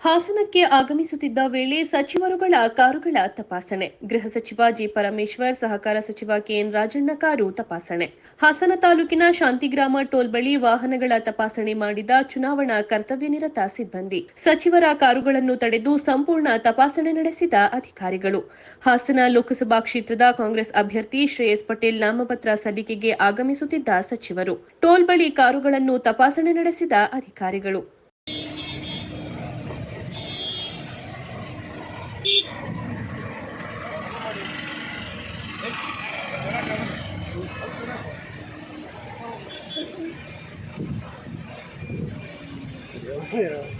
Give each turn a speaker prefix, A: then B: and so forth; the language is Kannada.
A: ಹಾಸನಕ್ಕೆ ಆಗಮಿಸುತ್ತಿದ್ದ ವೇಳೆ ಸಚಿವರುಗಳ ಕಾರುಗಳ ತಪಾಸಣೆ. ಗೃಹ ಸಚಿವ ಜಿ ಪರಮೇಶ್ವರ್, ಸಹಕಾರ ಸಚಿವ ಕೆಎನ್ ರಾಜಣ್ಣ ಕಾರು ತಪಾಸಣೆ. ಹಾಸನ ತಾಲೂಕಿನ ಶಾಂತಿಗ್ರಾಮ ಟೋಲ್ ಬಳಿ ವಾಹನಗಳ ತಪಾಸಣೆ ಮಾಡಿದ ಚುನಾವಣಾ ಕರ್ತವ್ಯ ನಿರತ ಸಿಬ್ಬಂದಿ. ಸಚಿವರ ಕಾರುಗಳನ್ನು ತಡೆದು ಸಂಪೂರ್ಣ ತಪಾಸಣೆ ನಡೆಸಿದ ಅಧಿಕಾರಿಗಳು. ಹಾಸನ ಲೋಕಸಭಾ ಕ್ಷೇತ್ರದ ಕಾಂಗ್ರೆಸ್ ಅಭ್ಯರ್ಥಿ ಶ್ರೇಯಸ್ ಪಟೇಲ್ ನಾಮಪತ್ರ ಸಲ್ಲಿಕೆಗೆ ಆಗಮಿಸುತ್ತಿದ್ದ ಸಚಿವರು. ಟೋಲ್ ಬಳಿ ಕಾರುಗಳನ್ನು ತಪಾಸಣೆ ನಡೆಸಿದ ಅಧಿಕಾರಿಗಳು. Yeah.